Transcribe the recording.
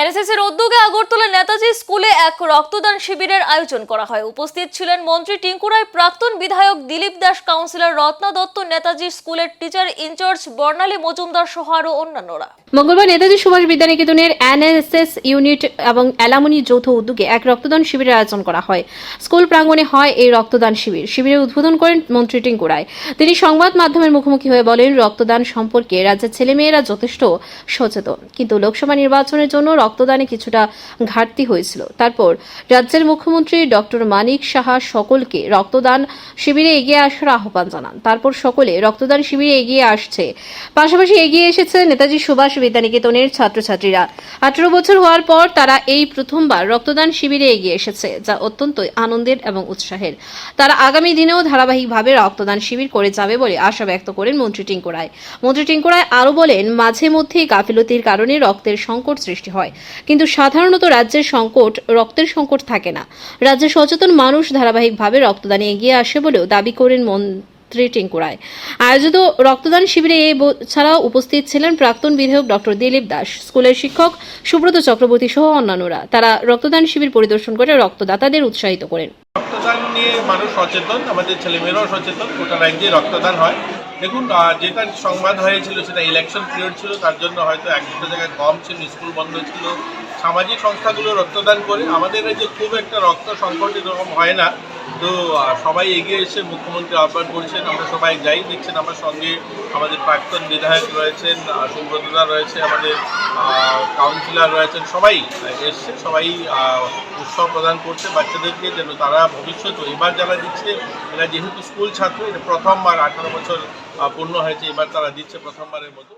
NSS এর উদ্যোগে আগরতলা নেতাজি স্কুলে এক রক্তদান শিবিরের আয়োজন করা হয়। উপস্থিত ছিলেন মন্ত্রী টিঙ্কু রায় প্রাক্তন বিধায়ক দিলীপ দাস, কাউন্সিলর রত্না দত্ত, নেতাজি স্কুলের teacher in charge Barnali Majumdar সহ আরও অন্যান্যরা। মঙ্গলবার নেতাজি সুভাষ বিদ্যানিকেতনের এনএসএস ইউনিট এবং অ্যালামনি যৌথ উদ্যোগে এক রক্তদান শিবিরের আয়োজন করা হয়। স্কুল প্রাঙ্গণে হয় এই রক্তদান শিবির। শিবিরের উদ্বোধন করেন মন্ত্রী টিঙ্কু রায় তিনি সংবাদ মাধ্যমের মুখোমুখি হয়ে বলেন, রক্তদান সম্পর্কে রাজ্যের ছেলেমেয়েরা যথেষ্ট সচেতন। কিন্তু লোকসভা নির্বাচনের জন্য রক্তদানে কিছুটা ঘাটতি হয়েছিল। তারপর রাজ্যের মুখ্যমন্ত্রী ডক্টর মানিক সাহা সকলকে রক্তদান শিবিরে এগিয়ে আসার আহ্বান জানান। তারপর সকলে রক্তদান শিবিরে এগিয়ে আসছে। পাশাপাশি এগিয়ে এসেছে নেতাজি সুভাষ বিদ্যানিকেতনের ছাত্রছাত্রীরা। আঠারো বছর হওয়ার পর তারা এই প্রথমবার রক্তদান শিবিরে এগিয়ে এসেছে, যা অত্যন্ত আনন্দের এবং উৎসাহের। তারা আগামী দিনেও ধারাবাহিকভাবে রক্তদান শিবির করে যাবে বলে আশা ব্যক্ত করেন মন্ত্রী টিঙ্কু রায় মন্ত্রী টিঙ্কু রায় আরও বলেন, মাঝে মধ্যেই গাফিলতির কারণে রক্তের সংকট সৃষ্টি হয়। কিন্তু সাধারণত রাজ্যের সংকট রক্তের সংকট থাকে না। রাজ্যে সচেতন মানুষ ধারাবাহিকভাবে রক্তদানে এগিয়ে আসে বলেও দাবি করেন মন্ত্রী টিঙ্কু রায়। আয়োজিত রক্তদান শিবিরে এ ছাড়াও উপস্থিত ছিলেন প্রাক্তন বিধায়ক ডক্টর দিলীপ দাস, স্কুলের শিক্ষক সুব্রত চক্রবর্তী সহ অন্যান্যরা। তারা রক্তদান শিবির পরিদর্শন করে রক্তদাতাদের উৎসাহিত করেন। রক্তদান নিয়ে মানুষ সচেতন, আমাদের ছেলেমেয়েরাও সচেতন, গোটা রাজ্যে রক্তদান হয়। দেখুন যেটা সংবাদ হয়েছিল সেটা ইলেকশন পিরিয়ড ছিল, তার জন্য হয়তো এক দুটো জায়গায় কম ছিল, স্কুল বন্ধ ছিল। সামাজিক সংস্থাগুলো রক্তদান করে, আমাদের যে খুব একটা রক্ত সংকট এরকম হয় না। তো সবাই এগিয়ে এসে মুখ্যমন্ত্রী আহ্বান করছেন, আমরা সবাই যাই, দেখছেন আমার সঙ্গে আমাদের প্রাক্তন বিধায়ক রয়েছেন সুব্রতদা রয়েছে, আমাদের কাউন্সিলর রয়েছেন, সবাই এসছে, সবাই উৎসব প্রদান করছে বাচ্চাদেরকে, যেন তারা ভবিষ্যৎ এবার যারা দিচ্ছে, এরা যেহেতু স্কুল ছাত্র এটা প্রথমবার আঠারো বছর পূর্ণ হয়েছে, এবার তারা দিচ্ছে প্রথমবারের মতো।